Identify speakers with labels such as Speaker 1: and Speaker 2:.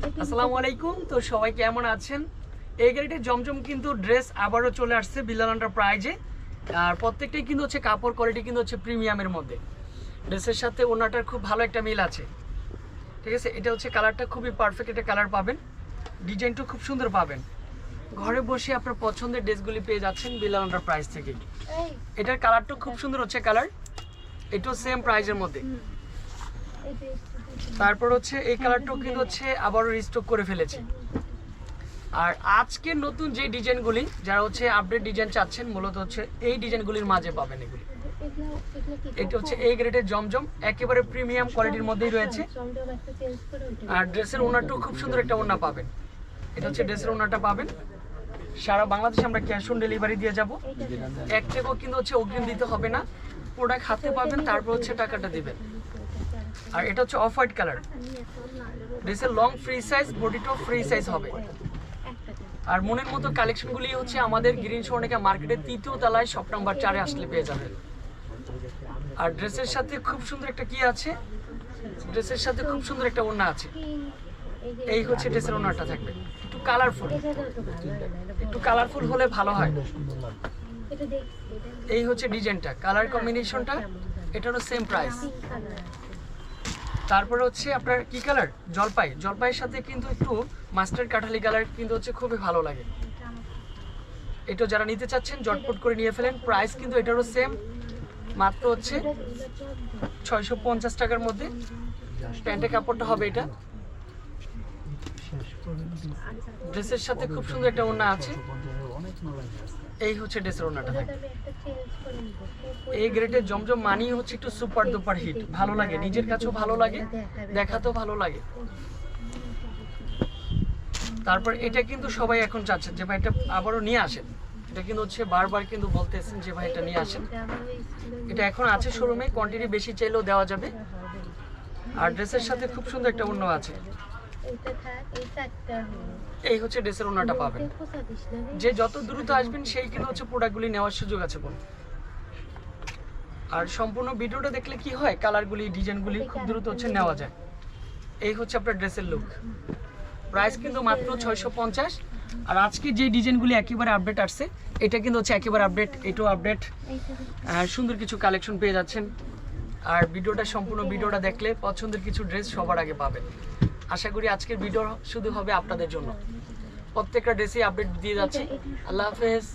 Speaker 1: আসসালামু আলাইকুম তো সবাই কেমন আছেন? এই গাড়িটির জমজম কিন্তু ড্রেস আবারও চলে আসছে বিল্লালান্ডার প্রাইজে আর প্রত্যেকটাই কিন্তু হচ্ছে কাপড় কোয়ালিটি কিন্তু হচ্ছে প্রিমিয়ামের মধ্যে। ড্রেসের সাথে ওনাটার খুব ভালো একটা মিল আছে। ঠিক আছে? এটা হচ্ছে কালারটা খুবই পারফেক্ট একটা কালার পাবেন। ডিজাইনটা খুব সুন্দর পাবেন। ঘরে বসে আপনার পছন্দের ড্রেসগুলি পেয়ে যাচ্ছেন বিল্লালান্ডার প্রাইস থেকে। এটার কালারটা খুব সুন্দর হচ্ছে কালার এটাও সেম প্রাইজের মধ্যে। তারপর হচ্ছে এই কালারটাও কিন্তু হচ্ছে আবারও রিস্টক করে ফেলেছি। আর আজকের নতুন যে ডিজাইনগুলি, যারা হচ্ছে আপডেট ডিজাইন চাচ্ছেন, মূলত হচ্ছে এই ডিজাইনগুলির মাঝে পাবেন এগুলি। এটা হচ্ছে এই গ্রেডের জমজম, একেবারে প্রিমিয়াম কোয়ালিটির মধ্যেই রয়েছে। আর ড্রেসের ওনারটাও খুব সুন্দর একটা ওনা পাবেন। এটা হচ্ছে ড্রেসের ওনারটা পাবেন। সারা বাংলাদেশে আমরা ক্যাশ অন ডেলিভারি দিয়ে যাব। এক টাকাও কিন্তু হচ্ছে অগ্রিম দিতে হবে না। প্রোডাক্ট হাতে পাবেন, তারপর হচ্ছে টাকাটা দিবেন। আর এটা হচ্ছে অফ হোয়াইট কালার। ড্রেসের লং ফ্রি সাইজ বডিটাও ফ্রি সাইজ হবে। আর মনের মতো কালেকশনগুলি হচ্ছে আমাদের গ্রিন স্বর্ণিকা মার্কেটের তৃতীয় তলায় শপ নাম্বার চারে আসলে পেয়ে যাবেন। আর ড্রেসের সাথে খুব সুন্দর একটা কি আছে? ড্রেসের সাথে খুব সুন্দর একটা ওড়না আছে। এই হচ্ছে ড্রেসের ওড়নাটা থাকবে। একটু কালারফুল একটু কালারফুল হলে ভালো হয়। এই হচ্ছে ডিজাইনটা কালার কম্বিনেশনটা এটারও সেম প্রাইস তারপরে হচ্ছে আপনার কি কালার জলপাই। জলপাইয়ের সাথে কিন্তু একটু মাস্টার কাঠালি কালার কিন্তু হচ্ছে খুবই ভালো লাগে। এটা যারা নিতে চাচ্ছেন, জটপট করে নিয়ে ফেলেন। প্রাইস কিন্তু এটারও সেম মাত্র হচ্ছে ছয়শো পঞ্চাশ টাকার মধ্যে। প্যান্টের কাপড়টা হবে এটা। ড্রেসের সাথে খুব সুন্দর একটা ওড়না আছে। এই হচ্ছে ড্রেসের ওড়নাটা। থাকে এই গ্রেডের জমজম মানি হচ্ছে একটু সুপার দুপার হিট। ভালো লাগে, নিজের কাছেও ভালো লাগে, দেখাতেও ভালো লাগে। তারপর এটা কিন্তু সবাই এখন চাচ্ছেন যে ভাই এটা আবারও নিয়ে আসেন। এটা কিন্তু হচ্ছে বারবার কিন্তু বলতেছেন যে ভাই এটা নিয়ে আসেন। এটা এখন আছে শোরুমে কোয়ান্টিটি বেশি চাইলেও দেওয়া যাবে। আর ড্রেসের সাথে খুব সুন্দর একটা অন্য আছে। এই হচ্ছে ড্রেসের ওনাটা পাবেন। যে যত দ্রুত আসবেন, সেই কিন্তু হচ্ছে প্রোডাক্টগুলি নেওয়ার সুযোগ আছে বোন আর সম্পূর্ণ ভিডিওটা দেখলে কি হয়? কালারগুলি, ডিজাইনগুলি খুব দ্রুত হচ্ছে নেওয়া যায়। এই হচ্ছে আপনার ড্রেসের লুক প্রাইস কিন্তু মাত্র ছয়শো পঞ্চাশ। আর আজকে যে ডিজাইনগুলি একেবারে আপডেট আসছে, এটা কিন্তু হচ্ছে একেবারে আপডেট এটাও আপডেট সুন্দর কিছু কালেকশন পেয়ে যাচ্ছেন। আর ভিডিওটা, সম্পূর্ণ ভিডিওটা দেখলে পছন্দের কিছু ড্রেস সবার আগে পাবেন। আশা করি আজকের ভিডিও শুধু হবে আপনাদের জন্য। প্রত্যেকটা ড্রেসই আপডেট দিয়ে যাচ্ছি। আল্লাহ হাফেজ।